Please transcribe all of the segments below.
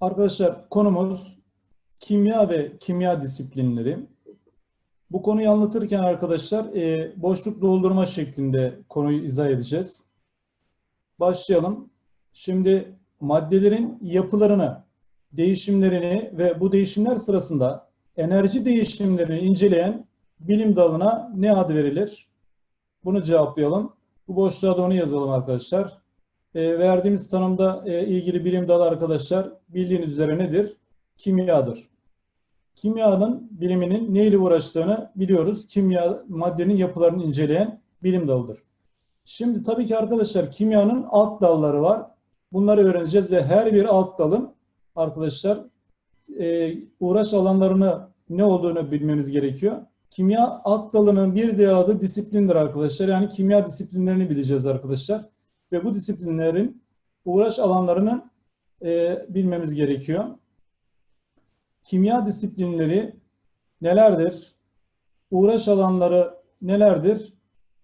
Arkadaşlar konumuz kimya ve kimya disiplinleri. Bu konuyu anlatırken arkadaşlar e, boşluk doldurma şeklinde konuyu izah edeceğiz. Başlayalım. Şimdi maddelerin yapılarını, değişimlerini ve bu değişimler sırasında enerji değişimlerini inceleyen bilim dalına ne adı verilir? Bunu cevaplayalım. Bu boşluğa da onu yazalım arkadaşlar. E, verdiğimiz tanımda e, ilgili bilim dalı arkadaşlar bildiğiniz üzere nedir? Kimyadır. Kimyanın biliminin neyle uğraştığını biliyoruz. Kimya maddenin yapılarını inceleyen bilim dalıdır. Şimdi tabii ki arkadaşlar kimyanın alt dalları var. Bunları öğreneceğiz ve her bir alt dalın arkadaşlar e, uğraş alanlarını ne olduğunu bilmemiz gerekiyor. Kimya alt dalının bir diğer adı disiplindir arkadaşlar. Yani kimya disiplinlerini bileceğiz arkadaşlar. Ve bu disiplinlerin uğraş alanlarını e, bilmemiz gerekiyor. Kimya disiplinleri nelerdir? Uğraş alanları nelerdir?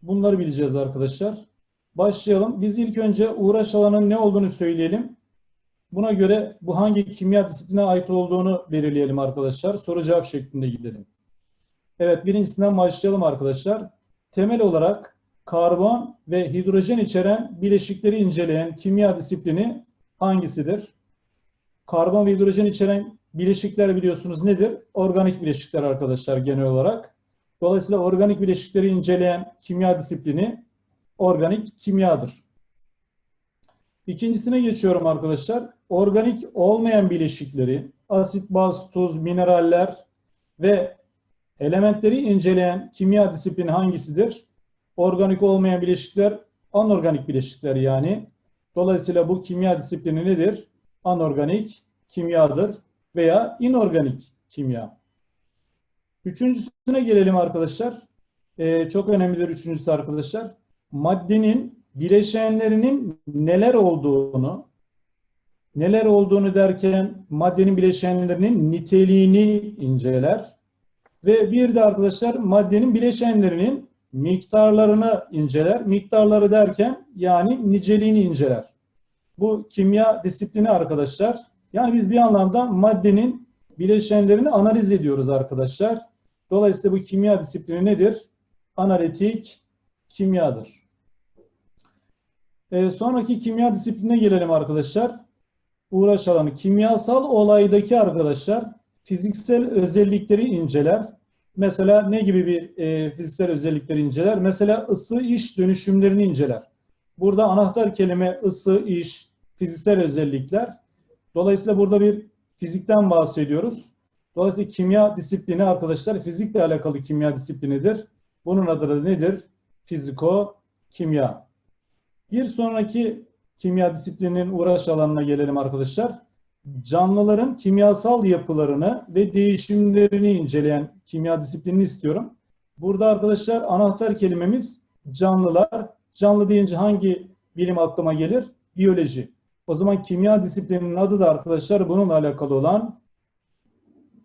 Bunları bileceğiz arkadaşlar. Başlayalım. Biz ilk önce uğraş alanının ne olduğunu söyleyelim. Buna göre bu hangi kimya disipline ait olduğunu belirleyelim arkadaşlar. Soru cevap şeklinde gidelim. Evet birincisinden başlayalım arkadaşlar. Temel olarak karbon ve hidrojen içeren bileşikleri inceleyen kimya disiplini hangisidir? Karbon ve hidrojen içeren bileşikler biliyorsunuz nedir? Organik bileşikler arkadaşlar genel olarak. Dolayısıyla organik bileşikleri inceleyen kimya disiplini organik kimyadır. İkincisine geçiyorum arkadaşlar. Organik olmayan bileşikleri, asit, baz, tuz, mineraller ve elementleri inceleyen kimya disiplini hangisidir? Organik olmayan bileşikler, anorganik bileşikler yani. Dolayısıyla bu kimya disiplini nedir? Anorganik kimyadır veya inorganik kimya. Üçüncüsüne gelelim arkadaşlar. Ee, çok önemlidir üçüncüsü arkadaşlar. Maddenin bileşenlerinin neler olduğunu, neler olduğunu derken maddenin bileşenlerinin niteliğini inceler. Ve bir de arkadaşlar maddenin bileşenlerinin miktarlarını inceler. Miktarları derken yani niceliğini inceler. Bu kimya disiplini arkadaşlar. Yani biz bir anlamda maddenin bileşenlerini analiz ediyoruz arkadaşlar. Dolayısıyla bu kimya disiplini nedir? Analitik kimyadır. Ee, sonraki kimya disipline gelelim arkadaşlar. Uğraş alanı. Kimyasal olaydaki arkadaşlar fiziksel özellikleri inceler. Mesela ne gibi bir e, fiziksel özellikleri inceler? Mesela ısı iş dönüşümlerini inceler. Burada anahtar kelime ısı, iş, fiziksel özellikler. Dolayısıyla burada bir fizikten bahsediyoruz. Dolayısıyla kimya disiplini arkadaşlar fizikle alakalı kimya disiplinidir. Bunun adı da nedir? Fiziko kimya. Bir sonraki kimya disiplininin uğraş alanına gelelim arkadaşlar. Canlıların kimyasal yapılarını ve değişimlerini inceleyen kimya disiplinini istiyorum. Burada arkadaşlar anahtar kelimemiz canlılar. Canlı deyince hangi bilim aklıma gelir? Biyoloji. O zaman kimya disiplininin adı da arkadaşlar bununla alakalı olan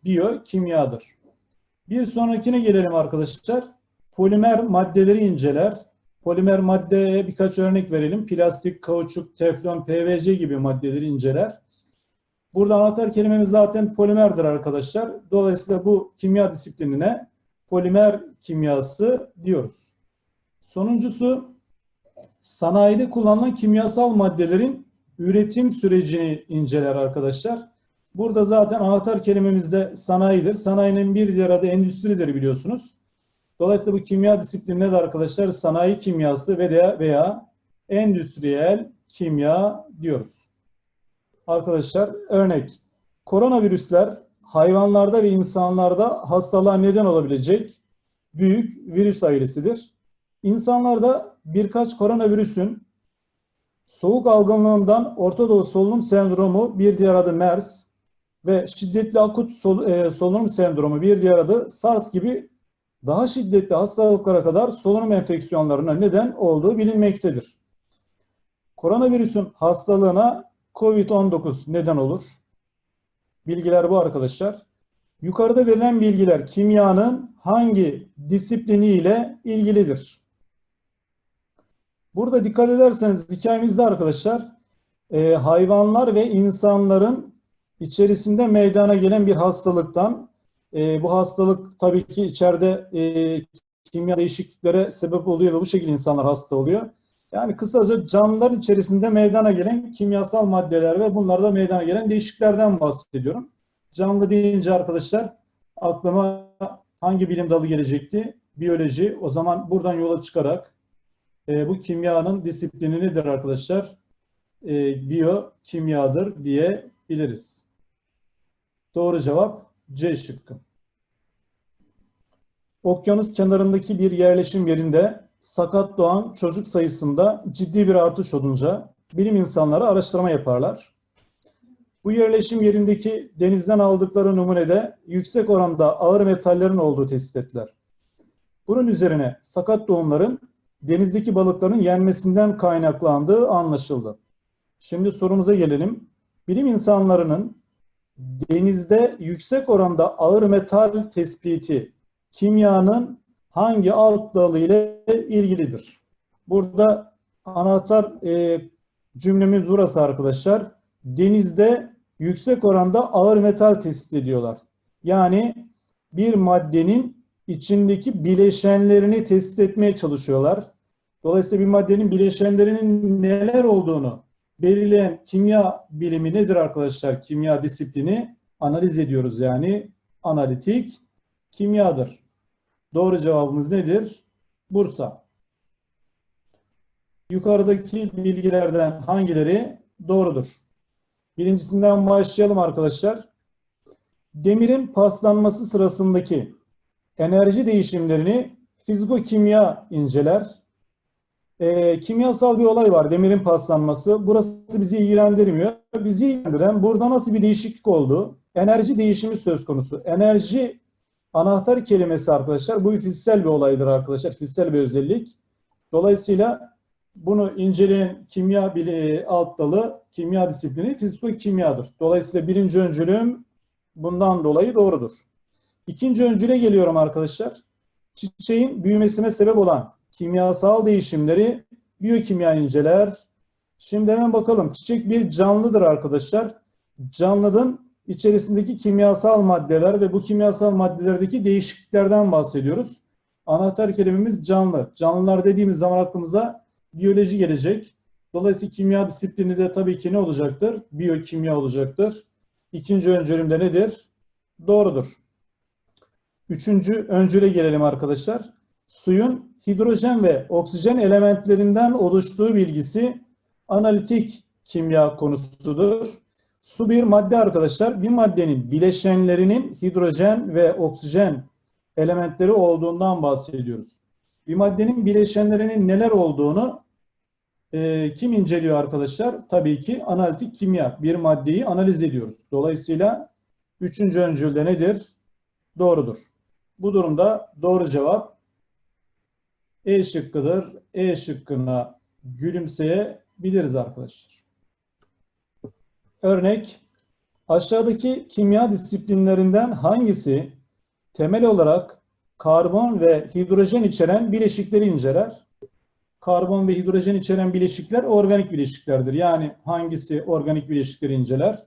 biyokimyadır. Bir sonrakine gelelim arkadaşlar. Polimer maddeleri inceler. Polimer maddeye birkaç örnek verelim. Plastik, kauçuk, teflon, PVC gibi maddeleri inceler. Burada anahtar kelimemiz zaten polimerdir arkadaşlar. Dolayısıyla bu kimya disiplinine polimer kimyası diyoruz. Sonuncusu sanayide kullanılan kimyasal maddelerin üretim sürecini inceler arkadaşlar. Burada zaten anahtar kelimemiz de sanayidir. Sanayinin bir diğer adı endüstridir biliyorsunuz. Dolayısıyla bu kimya disiplinine de arkadaşlar sanayi kimyası veya, veya endüstriyel kimya diyoruz. Arkadaşlar örnek koronavirüsler hayvanlarda ve insanlarda hastalığa neden olabilecek büyük virüs ailesidir. İnsanlarda birkaç koronavirüsün soğuk algınlığından Orta Doğu solunum sendromu bir diğer adı MERS ve şiddetli akut sol, e, solunum sendromu bir diğer adı SARS gibi daha şiddetli hastalıklara kadar solunum enfeksiyonlarına neden olduğu bilinmektedir. Koronavirüsün hastalığına COVID-19 neden olur. Bilgiler bu arkadaşlar. Yukarıda verilen bilgiler kimyanın hangi disiplini ile ilgilidir? Burada dikkat ederseniz hikayemizde arkadaşlar e, hayvanlar ve insanların içerisinde meydana gelen bir hastalıktan e, bu hastalık tabii ki içeride e, kimya değişikliklere sebep oluyor ve bu şekilde insanlar hasta oluyor. Yani kısaca canlılar içerisinde meydana gelen kimyasal maddeler ve bunlarda meydana gelen değişikliklerden bahsediyorum. Canlı deyince arkadaşlar aklıma hangi bilim dalı gelecekti? Biyoloji. O zaman buradan yola çıkarak e, bu kimyanın disiplini nedir arkadaşlar? E, biyokimyadır diyebiliriz. Doğru cevap C şıkkı. Okyanus kenarındaki bir yerleşim yerinde sakat doğan çocuk sayısında ciddi bir artış olunca bilim insanları araştırma yaparlar. Bu yerleşim yerindeki denizden aldıkları numunede yüksek oranda ağır metallerin olduğu tespit ettiler. Bunun üzerine sakat doğumların denizdeki balıkların yenmesinden kaynaklandığı anlaşıldı. Şimdi sorumuza gelelim. Bilim insanlarının denizde yüksek oranda ağır metal tespiti kimyanın hangi alt dalı ile ilgilidir? Burada anahtar e, cümlemiz burası arkadaşlar. Denizde yüksek oranda ağır metal tespit ediyorlar. Yani bir maddenin içindeki bileşenlerini tespit etmeye çalışıyorlar. Dolayısıyla bir maddenin bileşenlerinin neler olduğunu belirleyen kimya bilimi nedir arkadaşlar? Kimya disiplini analiz ediyoruz yani analitik kimyadır. Doğru cevabımız nedir? Bursa. Yukarıdaki bilgilerden hangileri doğrudur? Birincisinden başlayalım arkadaşlar. Demirin paslanması sırasındaki enerji değişimlerini fizikokimya inceler. E, kimyasal bir olay var, demirin paslanması. Burası bizi ilgilendirmiyor. Bizi ilgilendiren burada nasıl bir değişiklik oldu? Enerji değişimi söz konusu. Enerji anahtar kelimesi arkadaşlar. Bu fiziksel bir olaydır arkadaşlar. Fiziksel bir özellik. Dolayısıyla bunu inceleyen kimya bili, alt dalı kimya disiplini fizikokimyadır. Dolayısıyla birinci öncülüm bundan dolayı doğrudur. İkinci öncüle geliyorum arkadaşlar. Çiçeğin büyümesine sebep olan kimyasal değişimleri biyokimya inceler. Şimdi hemen bakalım. Çiçek bir canlıdır arkadaşlar. Canlının içerisindeki kimyasal maddeler ve bu kimyasal maddelerdeki değişikliklerden bahsediyoruz. Anahtar kelimemiz canlı. Canlılar dediğimiz zaman aklımıza biyoloji gelecek. Dolayısıyla kimya disiplini de tabii ki ne olacaktır? Biyokimya olacaktır. İkinci öncülümde nedir? Doğrudur. Üçüncü öncüle gelelim arkadaşlar. Suyun hidrojen ve oksijen elementlerinden oluştuğu bilgisi analitik kimya konusudur. Su bir madde arkadaşlar. Bir maddenin bileşenlerinin hidrojen ve oksijen elementleri olduğundan bahsediyoruz. Bir maddenin bileşenlerinin neler olduğunu e, kim inceliyor arkadaşlar? Tabii ki analitik kimya. Bir maddeyi analiz ediyoruz. Dolayısıyla üçüncü öncülde nedir? Doğrudur. Bu durumda doğru cevap E şıkkıdır. E şıkkına gülümseyebiliriz arkadaşlar. Örnek, aşağıdaki kimya disiplinlerinden hangisi temel olarak karbon ve hidrojen içeren bileşikleri inceler? Karbon ve hidrojen içeren bileşikler organik bileşiklerdir. Yani hangisi organik bileşikleri inceler?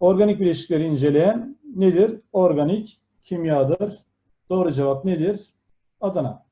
Organik bileşikleri inceleyen nedir? Organik kimyadır. Doğru cevap nedir? Adana.